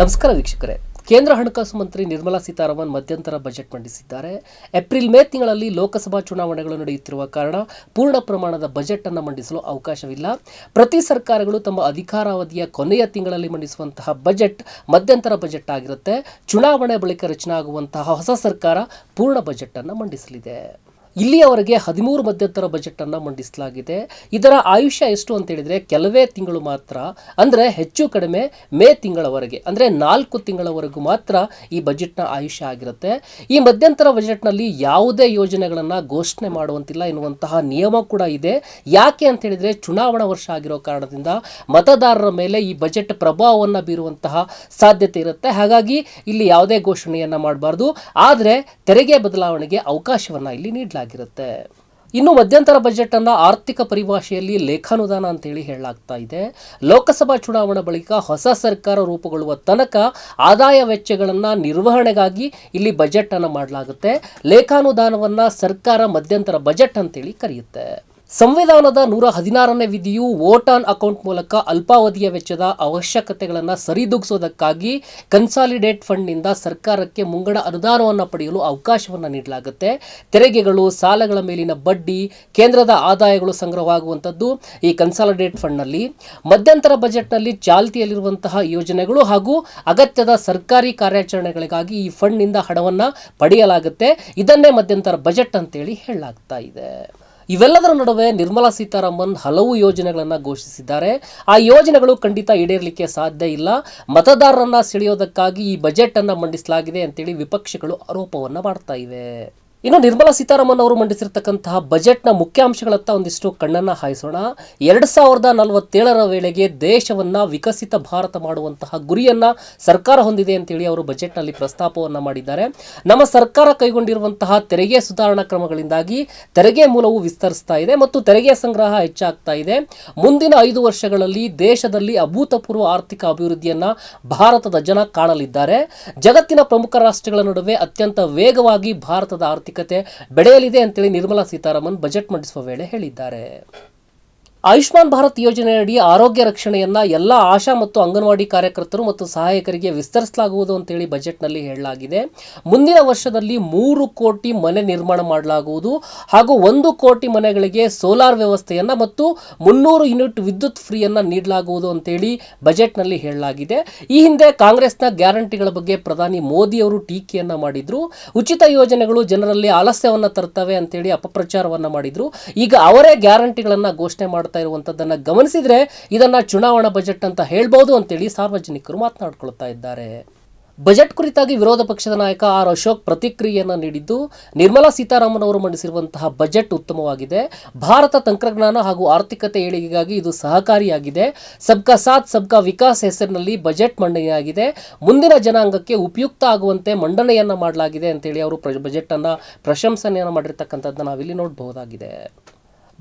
ನಮಸ್ಕಾರ ವೀಕ್ಷಕರೇ. ಕೇಂದ್ರ ಹಣಕಾಸು ಮಂತ್ರಿ ನಿರ್ಮಲಾ ಸೀತಾರಾಮನ್ ಮಧ್ಯಂತರ ಬಜೆಟ್ ಮಂಡಿಸಿದ್ದಾರೆ. ಏಪ್ರಿಲ್ ಮೇ ತಿಂಗಳಲ್ಲಿ ಲೋಕಸಭಾ ಚುನಾವಣೆಗಳು ನಡೆಯುತ್ತಿರುವ ಕಾರಣ ಪೂರ್ಣ ಪ್ರಮಾಣದ ಬಜೆಟ್ ಅನ್ನು ಮಂಡಿಸಲು ಅವಕಾಶವಿಲ್ಲ. ಪ್ರತಿ ಸರ್ಕಾರಗಳು ತಮ್ಮ ಅಧಿಕಾರಾವಧಿಯ ಕೊನೆಯ ತಿಂಗಳಲ್ಲಿ ಮಂಡಿಸುವಂತಹ ಬಜೆಟ್ ಮಧ್ಯಂತರ ಬಜೆಟ್ ಆಗಿರುತ್ತೆ. ಚುನಾವಣೆ ಬಳಿಕ ರಚನೆ ಆಗುವಂತಹ ಹೊಸ ಸರ್ಕಾರ ಪೂರ್ಣ ಬಜೆಟ್ ಅನ್ನು ಮಂಡಿಸಲಿದೆ. ಇಲ್ಲಿಯವರೆಗೆ ಹದಿಮೂರು ಮಧ್ಯಂತರ ಬಜೆಟ್ ಅನ್ನು ಮಂಡಿಸಲಾಗಿದೆ. ಇದರ ಆಯುಷ್ಯ ಎಷ್ಟು ಅಂತ ಹೇಳಿದ್ರೆ ಕೆಲವೇ ತಿಂಗಳು ಮಾತ್ರ, ಅಂದ್ರೆ ಹೆಚ್ಚು ಕಡಿಮೆ ಮೇ ತಿಂಗಳವರೆಗೆ, ಅಂದ್ರೆ ನಾಲ್ಕು ತಿಂಗಳವರೆಗೂ ಮಾತ್ರ ಈ ಬಜೆಟ್ನ ಆಯುಷ್ಯ ಆಗಿರುತ್ತೆ. ಈ ಮಧ್ಯಂತರ ಬಜೆಟ್ನಲ್ಲಿ ಯಾವುದೇ ಯೋಜನೆಗಳನ್ನು ಘೋಷಣೆ ಮಾಡುವಂತಿಲ್ಲ ಎನ್ನುವಂತಹ ನಿಯಮ ಕೂಡ ಇದೆ. ಯಾಕೆ ಅಂತ ಹೇಳಿದ್ರೆ ಚುನಾವಣಾ ವರ್ಷ ಆಗಿರೋ ಕಾರಣದಿಂದ ಮತದಾರರ ಮೇಲೆ ಈ ಬಜೆಟ್ ಪ್ರಭಾವವನ್ನು ಬೀರುವಂತಹ ಸಾಧ್ಯತೆ ಇರುತ್ತೆ. ಹಾಗಾಗಿ ಇಲ್ಲಿ ಯಾವುದೇ ಘೋಷಣೆಯನ್ನ ಮಾಡಬಾರ್ದು. ಆದರೆ ತೆರಿಗೆ ಬದಲಾವಣೆಗೆ ಅವಕಾಶವನ್ನ ಇಲ್ಲಿ ನೀಡಲಾಗಿರುತ್ತೆ ಇನ್ನು ಮಧ್ಯಂತರ ಬಜೆಟ್ ಅನ್ನ ಆರ್ಥಿಕ ಪರಿಭಾಷೆಯಲ್ಲಿ ಲೇಖಾನುದಾನ ಅಂತೇಳಿ ಹೇಳಲಾಗ್ತಾ ಇದೆ. ಲೋಕಸಭಾ ಚುನಾವಣೆ ಬಳಿಕ ಹೊಸ ಸರ್ಕಾರ ರೂಪುಗೊಳ್ಳುವ ತನಕ ಆದಾಯ ವೆಚ್ಚಗಳನ್ನ ನಿರ್ವಹಣೆಗಾಗಿ ಇಲ್ಲಿ ಬಜೆಟ್ ಅನ್ನ ಮಾಡಲಾಗುತ್ತೆ. ಲೇಖಾನುದಾನವನ್ನ ಸರ್ಕಾರ ಮಧ್ಯಂತರ ಬಜೆಟ್ ಅಂತೇಳಿ ಕರೆಯುತ್ತೆ. ಸಂವಿಧಾನದ ನೂರ ಹದಿನಾರನೇ ವಿಧಿಯು ವೋಟ್ ಆನ್ ಅಕೌಂಟ್ ಮೂಲಕ ಅಲ್ಪಾವಧಿಯ ವೆಚ್ಚದ ಅವಶ್ಯಕತೆಗಳನ್ನು ಸರಿದೂಗಿಸೋದಕ್ಕಾಗಿ ಕನ್ಸಾಲಿಡೇಟ್ ಫಂಡ್ನಿಂದ ಸರ್ಕಾರಕ್ಕೆ ಮುಂಗಡ ಅನುದಾನವನ್ನು ಪಡೆಯಲು ಅವಕಾಶವನ್ನು ನೀಡಲಾಗುತ್ತೆ. ತೆರಿಗೆಗಳು, ಸಾಲಗಳ ಮೇಲಿನ ಬಡ್ಡಿ, ಕೇಂದ್ರದ ಆದಾಯಗಳು ಸಂಗ್ರಹವಾಗುವಂಥದ್ದು ಈ ಕನ್ಸಾಲಿಡೇಟ್ ಫಂಡ್ನಲ್ಲಿ. ಮಧ್ಯಂತರ ಬಜೆಟ್ನಲ್ಲಿ ಚಾಲ್ತಿಯಲ್ಲಿರುವಂತಹ ಯೋಜನೆಗಳು ಹಾಗೂ ಅಗತ್ಯದ ಸರ್ಕಾರಿ ಕಾರ್ಯಾಚರಣೆಗಳಿಗಾಗಿ ಈ ಫಂಡ್ನಿಂದ ಹಣವನ್ನು ಪಡೆಯಲಾಗುತ್ತೆ. ಇದನ್ನೇ ಮಧ್ಯಂತರ ಬಜೆಟ್ ಅಂತೇಳಿ ಹೇಳಲಾಗ್ತಾ ಇದೆ. ಇವೆಲ್ಲದರ ನಡುವೆ ನಿರ್ಮಲಾ ಸೀತಾರಾಮನ್ ಹಲವು ಯೋಜನೆಗಳನ್ನು ಘೋಷಿಸಿದ್ದಾರೆ. ಆ ಯೋಜನೆಗಳು ಖಂಡಿತ ಈಡೇರಲಿಕ್ಕೆ ಸಾಧ್ಯ ಇಲ್ಲ. ಮತದಾರರನ್ನ ಸೆಳೆಯೋದಕ್ಕಾಗಿ ಈ ಬಜೆಟ್ ಅನ್ನ ಮಂಡಿಸಲಾಗಿದೆ ಅಂತೇಳಿ ವಿಪಕ್ಷಗಳು ಆರೋಪವನ್ನು ಮಾಡ್ತಾ ಇವೆ. ಇನ್ನು ನಿರ್ಮಲಾ ಸೀತಾರಾಮನ್ ಅವರು ಮಂಡಿಸಿರ್ತಕ್ಕಂತಹ ಬಜೆಟ್ನ ಮುಖ್ಯಾಂಶಗಳತ್ತ ಒಂದಿಷ್ಟು ಕಣ್ಣನ್ನ ಹಾಯಿಸೋಣ. ಎರಡ್ ಸಾವಿರದ ನಲವತ್ತೇಳರ ವೇಳೆಗೆ ದೇಶವನ್ನ ವಿಕಸಿತ ಭಾರತ ಮಾಡುವಂತಹ ಗುರಿಯನ್ನ ಸರ್ಕಾರ ಹೊಂದಿದೆ ಅಂತೇಳಿ ಅವರು ಬಜೆಟ್ನಲ್ಲಿ ಪ್ರಸ್ತಾಪವನ್ನ ಮಾಡಿದ್ದಾರೆ. ನಮ್ಮ ಸರ್ಕಾರ ಕೈಗೊಂಡಿರುವಂತಹ ತೆರಿಗೆ ಸುಧಾರಣಾ ಕ್ರಮಗಳಿಂದಾಗಿ ತೆರಿಗೆ ಮೂಲವು ವಿಸ್ತರಿಸ್ತಾ ಇದೆ ಮತ್ತು ತೆರಿಗೆ ಸಂಗ್ರಹ ಹೆಚ್ಚಾಗ್ತಾ ಇದೆ. ಮುಂದಿನ ಐದು ವರ್ಷಗಳಲ್ಲಿ ದೇಶದಲ್ಲಿ ಅಭೂತಪೂರ್ವ ಆರ್ಥಿಕ ಅಭಿವೃದ್ಧಿಯನ್ನ ಭಾರತದ ಜನ ಕಾಣಲಿದ್ದಾರೆ. ಜಗತ್ತಿನ ಪ್ರಮುಖ ರಾಷ್ಟ್ರಗಳ ನಡುವೆ ಅತ್ಯಂತ ವೇಗವಾಗಿ ಭಾರತದ ಆರ್ಥಿಕತೆ ಬೆಳೆಯಲಿದೆ ಅಂತೇಳಿ ನಿರ್ಮಲಾ ಸೀತಾರಾಮನ್ ಬಜೆಟ್ ಮಂಡಿಸುವ ವೇಳೆ ಹೇಳಿದ್ದಾರೆ. ಆಯುಷ್ಮಾನ್ ಭಾರತ್ ಯೋಜನೆಯಡಿ ಆರೋಗ್ಯ ರಕ್ಷಣೆಯನ್ನ ಎಲ್ಲ ಆಶಾ ಮತ್ತು ಅಂಗನವಾಡಿ ಕಾರ್ಯಕರ್ತರು ಮತ್ತು ಸಹಾಯಕರಿಗೆ ವಿಸ್ತರಿಸಲಾಗುವುದು ಅಂತೇಳಿ ಬಜೆಟ್ನಲ್ಲಿ ಹೇಳಲಾಗಿದೆ. ಮುಂದಿನ ವರ್ಷದಲ್ಲಿ ಮೂರು ಕೋಟಿ ಮನೆ ನಿರ್ಮಾಣ ಮಾಡಲಾಗುವುದು. ಹಾಗೂ ಒಂದು ಕೋಟಿ ಮನೆಗಳಿಗೆ ಸೋಲಾರ್ ವ್ಯವಸ್ಥೆಯನ್ನ ಮತ್ತು ಮುನ್ನೂರು ಯೂನಿಟ್ ವಿದ್ಯುತ್ ಫ್ರೀಯನ್ನ ನೀಡಲಾಗುವುದು ಅಂತೇಳಿ ಬಜೆಟ್ನಲ್ಲಿ ಹೇಳಲಾಗಿದೆ. ಈ ಹಿಂದೆ ಕಾಂಗ್ರೆಸ್ನ ಗ್ಯಾರಂಟಿಗಳ ಬಗ್ಗೆ ಪ್ರಧಾನಿ ಮೋದಿಯವರು ಟೀಕೆಯನ್ನ ಮಾಡಿದ್ರು. ಉಚಿತ ಯೋಜನೆಗಳು ಜನರಲ್ಲಿ ಆಲಸ್ಯವನ್ನು ತರ್ತವೆ ಅಂತೇಳಿ ಅಪಪ್ರಚಾರವನ್ನ ಮಾಡಿದ್ರು. ಈಗ ಅವರೇ ಗ್ಯಾರಂಟಿಗಳನ್ನು ಘೋಷಣೆ ಮಾಡ್ತಾ ಇರುವಂತದ್ದನ್ನ ಗಮನಿಸಿದ್ರೆ ಇದನ್ನ ಚುನಾವಣಾ ಬಜೆಟ್ ಅಂತ ಹೇಳ್ಬೋದು ಅಂತೇಳಿ ಸಾರ್ವಜನಿಕರು ಮಾತನಾಡ್ಕೊಳ್ತಾ ಇದ್ದಾರೆ. ಬಜೆಟ್ ಕುರಿತಾಗಿ ವಿರೋಧ ಪಕ್ಷದ ನಾಯಕ ಆರ್ ಅಶೋಕ್ ಪ್ರತಿಕ್ರಿಯೆಯನ್ನು ನೀಡಿದ್ದು, ನಿರ್ಮಲಾ ಸೀತಾರಾಮನ್ ಅವರು ಮಂಡಿಸಿರುವಂತಹ ಬಜೆಟ್ ಉತ್ತಮವಾಗಿದೆ. ಭಾರತ ತಂತ್ರಜ್ಞಾನ ಹಾಗೂ ಆರ್ಥಿಕತೆ ಏಳಿಗೆಗಾಗಿ ಇದು ಸಹಕಾರಿಯಾಗಿದೆ. ಸಬ್ಕಾ ಸಾಥ್, ಸಬ್ಕಾ ವಿಕಾಸ್ ಹೆಸರಿನಲ್ಲಿ ಬಜೆಟ್ ಮಂಡನೆಯಾಗಿದೆ. ಮುಂದಿನ ಜನಾಂಗಕ್ಕೆ ಉಪಯುಕ್ತ ಆಗುವಂತೆ ಮಂಡನೆಯನ್ನ ಮಾಡಲಾಗಿದೆ ಅಂತೇಳಿ ಅವರು ಪ್ರ ಬಜೆಟ್ ಅನ್ನ ಪ್ರಶಂಸನೆಯನ್ನು ಮಾಡಿರ್ತಕ್ಕಂಥದ್ದನ್ನ ನಾವಿಲ್ಲಿ ನೋಡಬಹುದಾಗಿದೆ.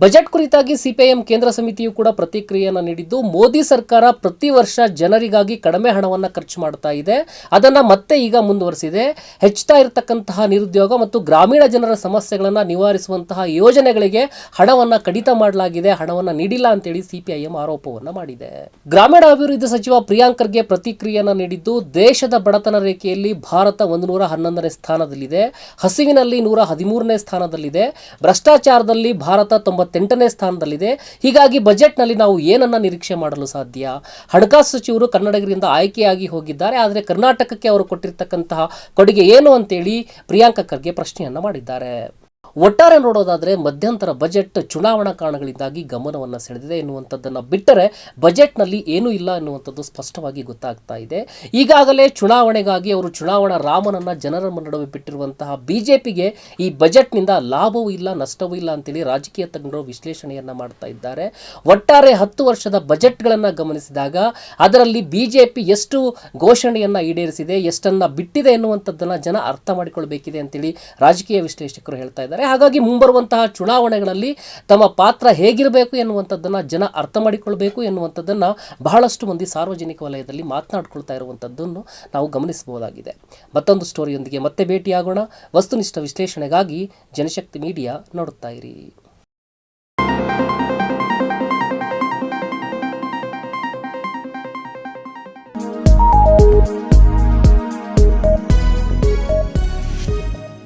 ಬಜೆಟ್ ಕುರಿತಾಗಿ ಸಿಪಿಐಎಂ ಕೇಂದ್ರ ಸಮಿತಿಯು ಕೂಡ ಪ್ರತಿಕ್ರಿಯೆಯನ್ನು ನೀಡಿದ್ದು, ಮೋದಿ ಸರ್ಕಾರ ಪ್ರತಿ ವರ್ಷ ಜನರಿಗಾಗಿ ಕಡಿಮೆ ಹಣವನ್ನು ಖರ್ಚು ಮಾಡ್ತಾ ಇದೆ. ಅದನ್ನು ಮತ್ತೆ ಈಗ ಮುಂದುವರಿಸಿದೆ. ಹೆಚ್ಚುತ್ತಾ ಇರತಕ್ಕಂತಹ ನಿರುದ್ಯೋಗ ಮತ್ತು ಗ್ರಾಮೀಣ ಜನರ ಸಮಸ್ಯೆಗಳನ್ನು ನಿವಾರಿಸುವಂತಹ ಯೋಜನೆಗಳಿಗೆ ಹಣವನ್ನು ಕಡಿತ ಮಾಡಲಾಗಿದೆ. ಹಣವನ್ನು ನೀಡಿಲ್ಲ ಅಂತೇಳಿ ಸಿಪಿಐಎಂ ಆರೋಪವನ್ನು ಮಾಡಿದೆ. ಗ್ರಾಮೀಣ ಅಭಿವೃದ್ಧಿ ಸಚಿವ ಪ್ರಿಯಾಂಕರ್ಗೆ ಪ್ರತಿಕ್ರಿಯೆಯನ್ನು ನೀಡಿದ್ದು, ದೇಶದ ಬಡತನ ರೇಖೆಯಲ್ಲಿ ಭಾರತ ಒಂದು ನೂರ ಹನ್ನೊಂದನೇ ಸ್ಥಾನದಲ್ಲಿದೆ. ಹಸಿವಿನಲ್ಲಿ ನೂರ ಹದಿಮೂರನೇ ಸ್ಥಾನದಲ್ಲಿದೆ. ಭ್ರಷ್ಟಾಚಾರದಲ್ಲಿ ಭಾರತ ತೊಂಬತ್ತೆಂಟನೇ ಸ್ಥಾನದಲ್ಲಿದೆ. ಹೀಗಾಗಿ ಬಜೆಟ್ನಲ್ಲಿ ನಾವು ಏನನ್ನ ನಿರೀಕ್ಷೆ ಮಾಡಲು ಸಾಧ್ಯ? ಹಣಕಾಸು ಸಚಿವರು ಕನ್ನಡಿಗರಿಂದ ಆಯ್ಕೆಯಾಗಿ ಹೋಗಿದ್ದಾರೆ. ಆದರೆ ಕರ್ನಾಟಕಕ್ಕೆ ಅವರು ಕೊಟ್ಟಿರ್ತಕ್ಕಂತಹ ಕೊಡುಗೆ ಏನು ಅಂತೇಳಿ ಪ್ರಿಯಾಂಕ ಖರ್ಗೆ ಪ್ರಶ್ನೆಯನ್ನು ಮಾಡಿದ್ದಾರೆ. ಒಟ್ಟಾರೆ ನೋಡೋದಾದರೆ ಮಧ್ಯಂತರ ಬಜೆಟ್ ಚುನಾವಣಾ ಕಾರಣಗಳಿಂದಾಗಿ ಗಮನವನ್ನು ಸೆಳೆದಿದೆ ಎನ್ನುವಂಥದ್ದನ್ನು ಬಿಟ್ಟರೆ ಬಜೆಟ್ನಲ್ಲಿ ಏನೂ ಇಲ್ಲ ಎನ್ನುವಂಥದ್ದು ಸ್ಪಷ್ಟವಾಗಿ ಗೊತ್ತಾಗ್ತಾ ಇದೆ. ಈಗಾಗಲೇ ಚುನಾವಣೆಗಾಗಿ ಅವರು ಚುನಾವಣಾ ರಾಮನನ್ನ ಜನರ ನಡುವೆ ಬಿಟ್ಟಿರುವಂತಹ ಬಿಜೆಪಿಗೆ ಈ ಬಜೆಟ್ನಿಂದ ಲಾಭವೂ ಇಲ್ಲ, ನಷ್ಟವೂ ಇಲ್ಲ ಅಂತೇಳಿ ರಾಜಕೀಯ ತಜ್ಞರು ವಿಶ್ಲೇಷಣೆಯನ್ನ ಮಾಡ್ತಾ ಇದ್ದಾರೆ. ಒಟ್ಟಾರೆ ಹತ್ತು ವರ್ಷದ ಬಜೆಟ್ಗಳನ್ನು ಗಮನಿಸಿದಾಗ ಅದರಲ್ಲಿ ಬಿಜೆಪಿ ಎಷ್ಟು ಘೋಷಣೆಯನ್ನ ಈಡೇರಿಸಿದೆ, ಎಷ್ಟನ್ನು ಬಿಟ್ಟಿದೆ ಎನ್ನುವಂಥದ್ದನ್ನು ಜನ ಅರ್ಥ ಮಾಡಿಕೊಳ್ಬೇಕಿದೆ ಅಂತೇಳಿ ರಾಜಕೀಯ ವಿಶ್ಲೇಷಕರು ಹೇಳ್ತಾ ಇದ್ದಾರೆ. ಹಾಗಾಗಿ ಮುಂಬರುವಂತಹ ಚುನಾವಣೆಗಳಲ್ಲಿ ತಮ್ಮ ಪಾತ್ರ ಹೇಗಿರಬೇಕು ಎನ್ನುವಂಥದ್ದನ್ನು ಜನ ಅರ್ಥ ಮಾಡಿಕೊಳ್ಬೇಕು ಎನ್ನುವಂಥದ್ದನ್ನು ಬಹಳಷ್ಟು ಮಂದಿ ಸಾರ್ವಜನಿಕ ವಲಯದಲ್ಲಿ ಮಾತನಾಡ್ಕೊಳ್ತಾ ಇರುವಂಥದ್ದನ್ನು ನಾವು ಗಮನಿಸಬಹುದಾಗಿದೆ. ಮತ್ತೊಂದು ಸ್ಟೋರಿಯೊಂದಿಗೆ ಮತ್ತೆ ಭೇಟಿಯಾಗೋಣ. ವಸ್ತುನಿಷ್ಠ ವಿಶ್ಲೇಷಣೆಗಾಗಿ ಜನಶಕ್ತಿ ಮೀಡಿಯಾ ನೋಡುತ್ತಾ ಇರಿ.